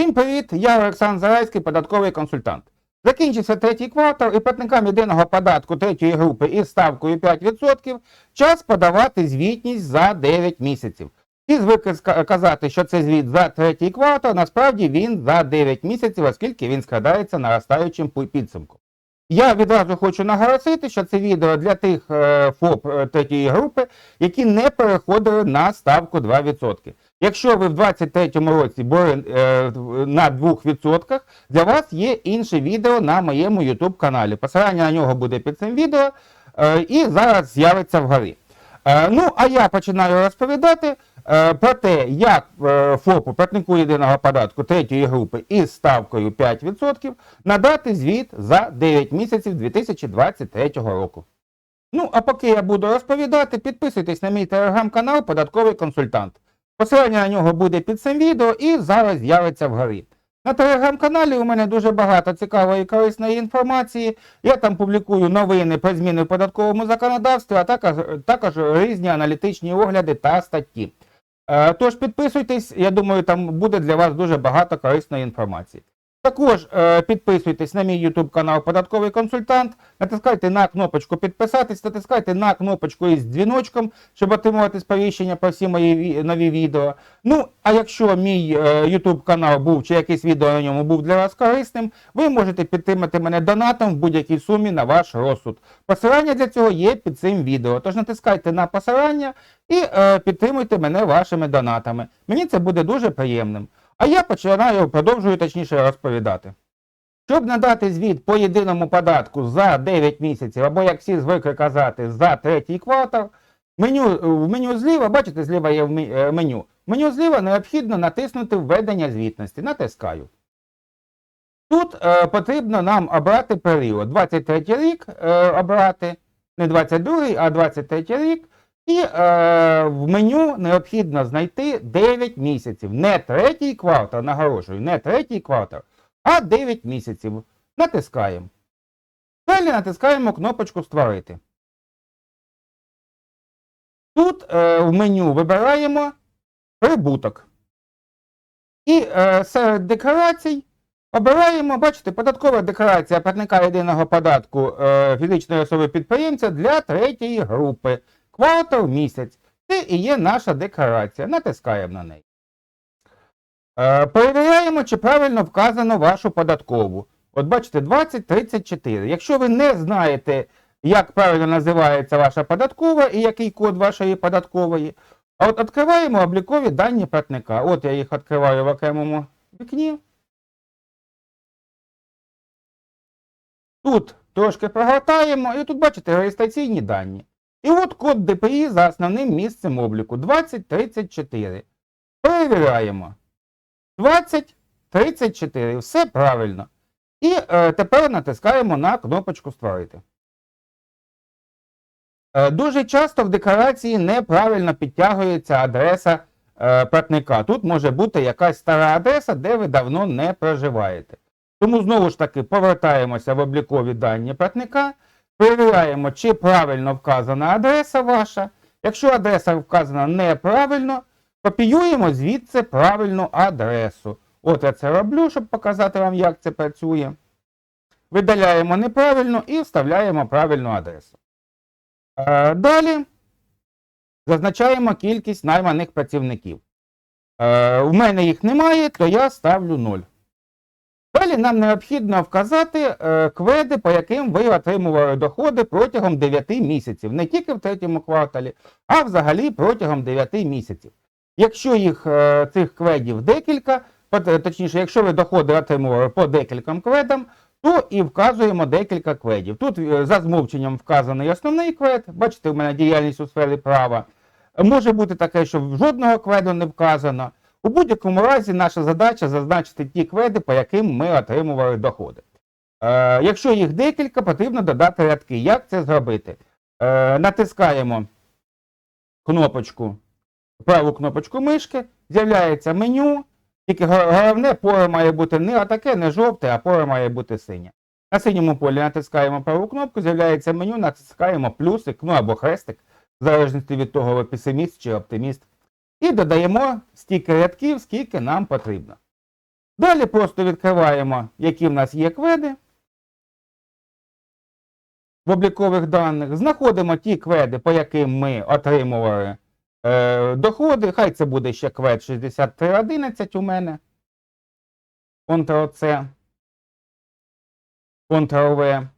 Всім привіт! Я Олександр Зарайський, податковий консультант. Закінчився третій квартал і платникам єдиного податку третьої групи із ставкою 5% час подавати звітність за 9 місяців. І звикли казати, що це звіт за третій квартал, насправді він за 9 місяців, оскільки він складається наростаючим підсумком. Я відразу хочу наголосити, що це відео для тих е, ФОП е, третьої групи, які не переходили на ставку 2%. Якщо ви в 2023 році були е, на 2%, для вас є інше відео на моєму YouTube каналі. Посилання на нього буде під цим відео і зараз з'явиться вгорі. Ну, а я починаю розповідати про те, як е, ФОПу платнику єдиного податку третьої групи із ставкою 5% надати звіт за 9 місяців 2023 року. Ну, а поки я буду розповідати, підписуйтесь на мій телеграм-канал Податковий консультант. Посилання на нього буде під цим відео і зараз з'явиться вгорі. На телеграм-каналі у мене дуже багато цікавої і корисної інформації. Я там публікую новини про зміни в податковому законодавстві, а також, також різні аналітичні огляди та статті. Е, Тож підписуйтесь, я думаю, там буде для вас дуже багато корисної інформації. Також е, підписуйтесь на мій YouTube канал Податковий консультант, натискайте на кнопочку підписатись, натискайте на кнопочку із дзвіночком, щоб отримувати сповіщення про всі мої нові відео. Ну, а якщо мій е, YouTube канал був чи якесь відео на ньому був для вас корисним, ви можете підтримати мене донатом в будь-якій сумі на ваш розсуд. Посилання для цього є під цим відео. Тож натискайте на посилання і е, підтримуйте мене вашими донатами. Мені це буде дуже приємним. А я починаю, продовжую точніше розповідати. Щоб надати звіт по єдиному податку за 9 місяців, або як всі звикли казати, за третій квартал, меню, в меню зліва, бачите, зліва є в е, меню. В меню зліва необхідно натиснути введення звітності. Натискаю. Тут е, потрібно нам обрати період. 23 рік е, обрати, не 22, а 23 рік. І е, в меню необхідно знайти 9 місяців. Не третій квартал, наголошую, не третій квартал, а 9 місяців. Натискаємо. Далі натискаємо кнопочку Створити. Тут е, в меню вибираємо прибуток. І е, серед декларацій обираємо, бачите, податкова декларація платника єдиного податку е, фізичної особи підприємця для третьої групи. Квартал місяць. Це і є наша декларація. Натискаємо на неї. Е, перевіряємо, чи правильно вказано вашу податкову. От бачите, 2034. Якщо ви не знаєте, як правильно називається ваша податкова і який код вашої податкової, а от відкриваємо облікові дані платника. От я їх відкриваю в окремому вікні. Тут трошки прогортаємо, і тут бачите реєстраційні дані. І от код ДПІ за основним місцем обліку 2034. Перевіряємо. 2034. Все правильно. І е, тепер натискаємо на кнопочку Створити. Е, дуже часто в декларації неправильно підтягується адреса е, платника. Тут може бути якась стара адреса, де ви давно не проживаєте. Тому знову ж таки повертаємося в облікові дані платника. Перевіряємо, чи правильно вказана адреса ваша. Якщо адреса вказана неправильно, копіюємо звідси правильну адресу. От я це роблю, щоб показати вам, як це працює. Видаляємо неправильно і вставляємо правильну адресу. Е, Далі зазначаємо кількість найманих працівників. Е, У мене їх немає, то я ставлю 0. Далі нам необхідно вказати е, кведи, по яким ви отримували доходи протягом 9 місяців, не тільки в третьому кварталі, а взагалі протягом 9 місяців. Якщо їх е, цих кведів декілька, точніше, якщо ви доходи отримували по декільком кведам, то і вказуємо декілька кведів. Тут е, за змовченням вказаний основний квед, бачите, у мене діяльність у сфері права. Може бути таке, що жодного кведу не вказано. У будь-якому разі наша задача зазначити ті кведи, по яким ми отримували доходи. Е, якщо їх декілька, потрібно додати рядки. Як це зробити? Е, натискаємо кнопочку, праву кнопочку мишки, з'являється меню. Тільки головне, поле має бути не отаке, не жовте, а поле має бути синє. На синьому полі натискаємо праву кнопку, з'являється меню, натискаємо плюсик, ну або хрестик, в залежності від того, ви песиміст чи оптиміст. І додаємо стільки рядків, скільки нам потрібно. Далі просто відкриваємо, які в нас є кведи в облікових даних. Знаходимо ті кведи, по яким ми отримували е, доходи. Хай це буде ще квед 6311 у мене. Ctrl-C. Ctrl-V.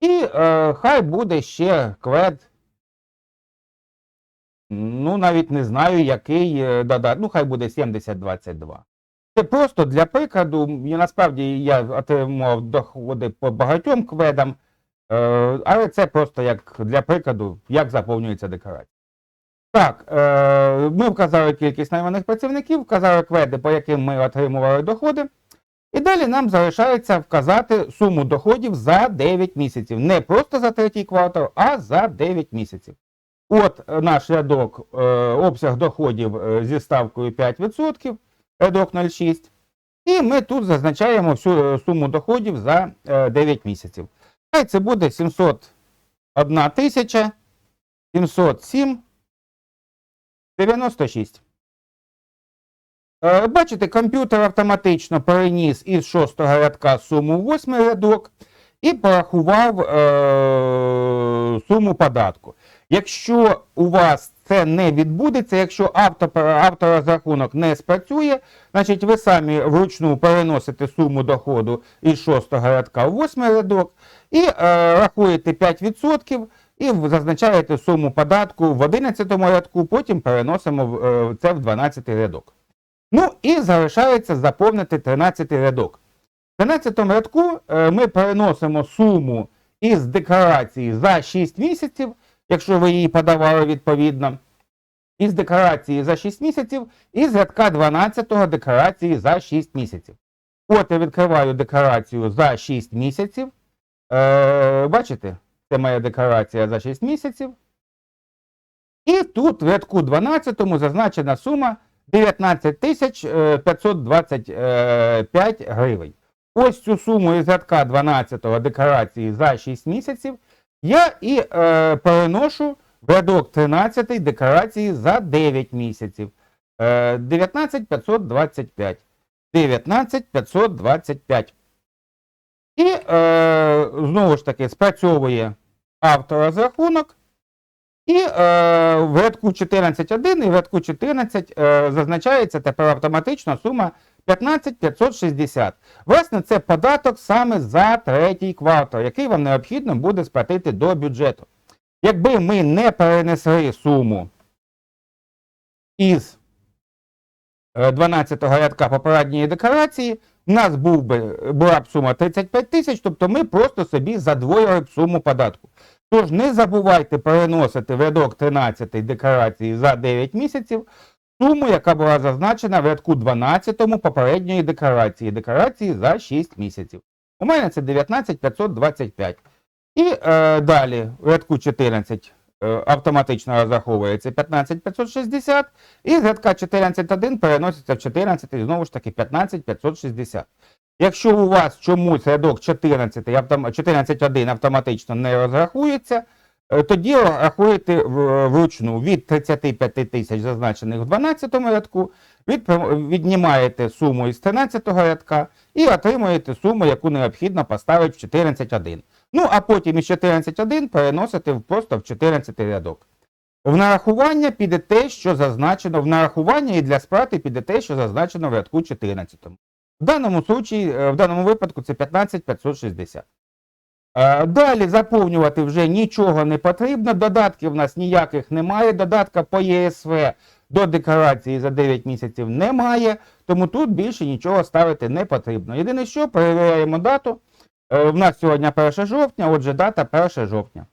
І е, хай буде ще квед. Ну, навіть не знаю, який е, додати. Ну, хай буде 7022. Це просто для прикладу. І насправді я отримував доходи по багатьом кведам, е, але це просто як для прикладу, як заповнюється декорація. Так, е, ми вказали кількість найманих працівників, вказали кведи, по яким ми отримували доходи. І далі нам залишається вказати суму доходів за 9 місяців. Не просто за третій квартал, а за 9 місяців. От е, наш рядок е, обсяг доходів е, зі ставкою 5%, рядок 0,6. І ми тут зазначаємо всю суму доходів за е, 9 місяців. Хай це буде 701 тисяча 707 96. Е, Бачите, комп'ютер автоматично переніс із шостого рядка суму в восьмий рядок і порахував е, суму податку. Якщо у вас це не відбудеться, якщо авто, авторозрахунок не спрацює, значить ви самі вручну переносите суму доходу із шостого рядка в восьмий рядок і е, рахуєте 5% і зазначаєте суму податку в 11 рядку, потім переносимо е, це в 12 рядок. Ну і залишається заповнити 13 рядок. В 13 рядку е, ми переносимо суму із декларації за 6 місяців, якщо ви її подавали відповідно, із декларації за 6 місяців, і з рядка 12 декларації за 6 місяців. От я відкриваю декларацію за 6 місяців. Е, бачите, це моя декларація за 6 місяців. І тут в рядку 12 зазначена сума 19 тисяч е, 525 гривень. Ось цю суму із рядка 12 декларації за 6 місяців я і е, переношу в рядок 13 декларації за 9 місяців. Е, 19 525. 19 525. І е, знову ж таки спрацьовує авторозрахунок. І е, в рядку 14.1 і в рядку 14 е, зазначається тепер автоматично сума 15 560. Власне, це податок саме за третій квартал, який вам необхідно буде сплатити до бюджету. Якби ми не перенесли суму із 12-го рядка попередньої декларації, в нас був би, була б сума 35 тисяч, тобто ми просто собі задвоїли б суму податку. Тож не забувайте переносити в рядок 13 декларації за 9 місяців суму, яка була зазначена в рядку 12 попередньої декларації, декларації за 6 місяців. У мене це 19 525. І е, далі в рядку 14 е, автоматично розраховується 15 560, і з рядка 14.1 переноситься в 14 і знову ж таки 15 560. Якщо у вас чомусь рядок 14, 14.1 автоматично не розрахується, тоді рахуєте вручну від 35 тисяч зазначених в 12 рядку, від, віднімаєте суму із 13 рядка і отримуєте суму, яку необхідно поставити в 14.1. Ну, а потім із 14.1 переносите просто в 14 рядок. В нарахування піде те, що зазначено в нарахування і для сплати піде те, що зазначено в рядку 14. В даному случаї, е, в даному випадку це 15 560. Е, Далі заповнювати вже нічого не потрібно. Додатків в нас ніяких немає. Додатка по ЄСВ до декларації за 9 місяців немає, тому тут більше нічого ставити не потрібно. Єдине, що перевіряємо дату. Е, В нас сьогодні 1 жовтня, отже, дата 1 жовтня.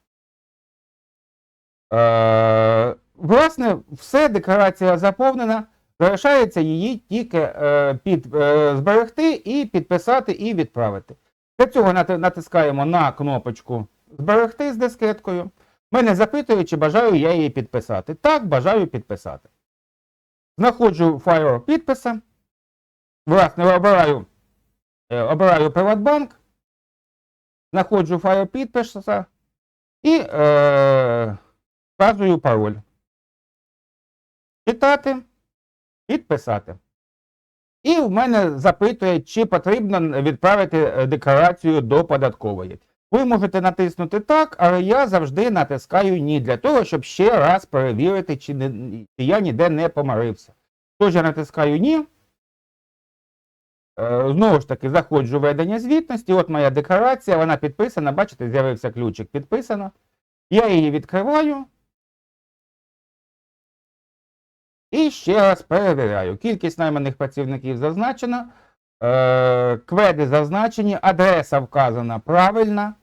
Е, власне, все, декларація заповнена. Залишається її тільки е, під, е, зберегти і підписати і відправити. Для цього натискаємо на кнопочку Зберегти з дискеткою. Мене запитує, чи бажаю я її підписати. Так, бажаю підписати. Знаходжу файл підписа. Власне, обираю, е, обираю Приватбанк. Знаходжу файл підписа і е, вказую пароль. Читати, підписати. І в мене запитує, чи потрібно відправити е, декларацію до податкової. Ви можете натиснути так, але я завжди натискаю ні для того, щоб ще раз перевірити, чи, не, чи я ніде не помилився. Тож я натискаю ні. Е, Знову ж таки, заходжу в ведення звітності. От моя декларація, вона підписана. Бачите, з'явився ключик підписано. Я її відкриваю. І ще раз перевіряю. Кількість найманих працівників зазначена. Е, Кведи зазначені, адреса вказана правильна.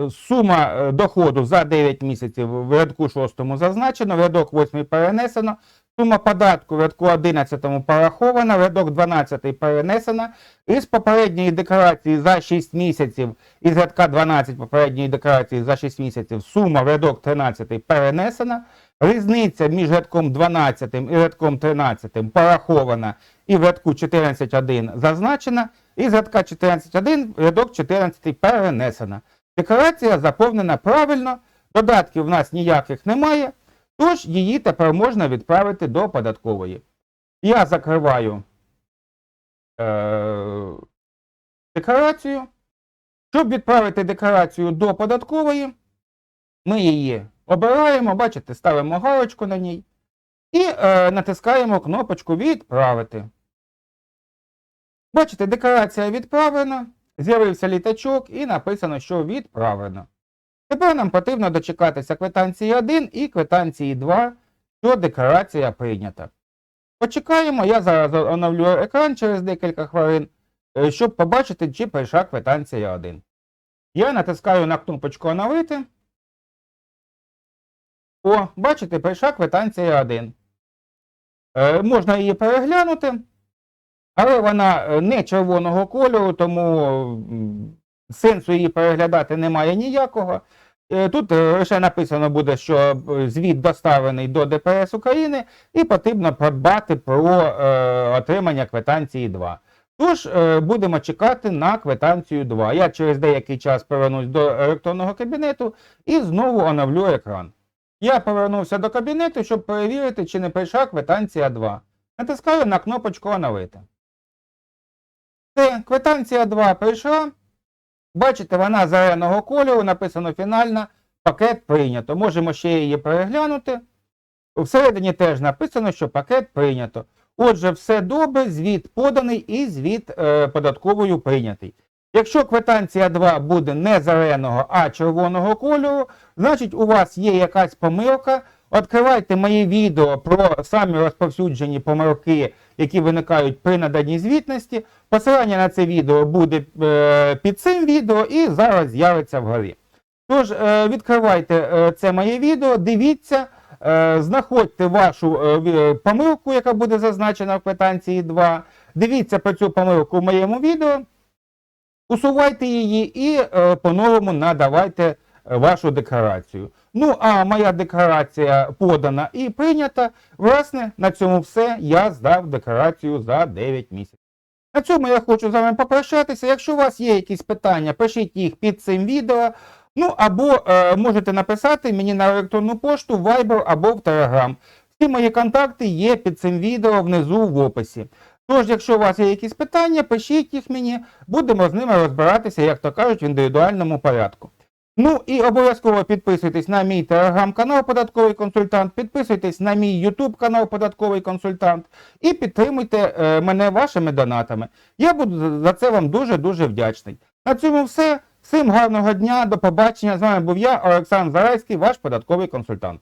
Е, Сума е, доходу за 9 місяців в рядку 6 зазначено, в рядок 8 перенесено. Сума податку в рядку 11 порахована, в рядок 12 перенесена. Із попередньої декларації за 6 місяців, із рядка 12 попередньої декларації за 6 місяців, сума в рядок 13 перенесена. Різниця між рядком 12 і рядком 13 порахована і в рядку 14.1 зазначена, і з рядка 14.1 рядок 14 перенесена. Декларація заповнена правильно, додатків в нас ніяких немає, тож її тепер можна відправити до податкової. Я закриваю е- декларацію. Щоб відправити декларацію до податкової, ми її обираємо, бачите, ставимо галочку на ній і е, натискаємо кнопочку Відправити. Бачите, декларація відправлена, з'явився літачок і написано, що відправлено. Тепер нам потрібно дочекатися квитанції 1 і квитанції 2, що декларація прийнята. Почекаємо, я зараз оновлю екран через декілька хвилин, е, щоб побачити, чи прийшла квитанція 1. Я натискаю на кнопочку оновити. О, бачите, прийшла квитанція 1. Е, можна її переглянути, але вона е, не червоного кольору, тому сенсу її переглядати немає ніякого. Е, Тут е, лише написано буде, що е, звіт доставлений до ДПС України і потрібно подбати про е, отримання квитанції 2. Тож е, будемо чекати на квитанцію 2. Я через деякий час повернусь до електронного кабінету і знову оновлю екран. Я повернувся до кабінету, щоб перевірити, чи не прийшла квитанція 2. Натискаю на кнопочку оновити. Все, квитанція 2 прийшла. Бачите, вона зеленого кольору, написано фінальна, пакет прийнято. Можемо ще її переглянути. Всередині теж написано, що пакет прийнято. Отже, все добре, звіт поданий і звіт е, податковою прийнятий. Якщо квитанція 2 буде не зеленого, а червоного кольору, значить у вас є якась помилка. Відкривайте мої відео про самі розповсюджені помилки, які виникають при наданні звітності. Посилання на це відео буде е, під цим відео і зараз з'явиться вгорі. Тож, е, відкривайте е, це моє відео, дивіться, знаходьте вашу помилку, яка буде зазначена в квитанції 2. Дивіться про цю помилку в моєму відео. Усувайте її і е, по-новому надавайте е, вашу декларацію. Ну, а моя декларація подана і прийнята. Власне, на цьому все. Я здав декларацію за 9 місяців. На цьому я хочу з вами попрощатися. Якщо у вас є якісь питання, пишіть їх під цим відео. Ну або е, можете написати мені на електронну пошту, Viber або в Telegram. Всі мої контакти є під цим відео внизу в описі. Тож, якщо у вас є якісь питання, пишіть їх мені, будемо з ними розбиратися, як то кажуть, в індивідуальному порядку. Ну і обов'язково підписуйтесь на мій телеграм-канал Податковий консультант, підписуйтесь на мій ютуб канал Податковий консультант і підтримуйте е, мене вашими донатами. Я буду за це вам дуже-дуже вдячний. На цьому все. Всім гарного дня, до побачення. З вами був я, Олександр Зарайський, ваш податковий консультант.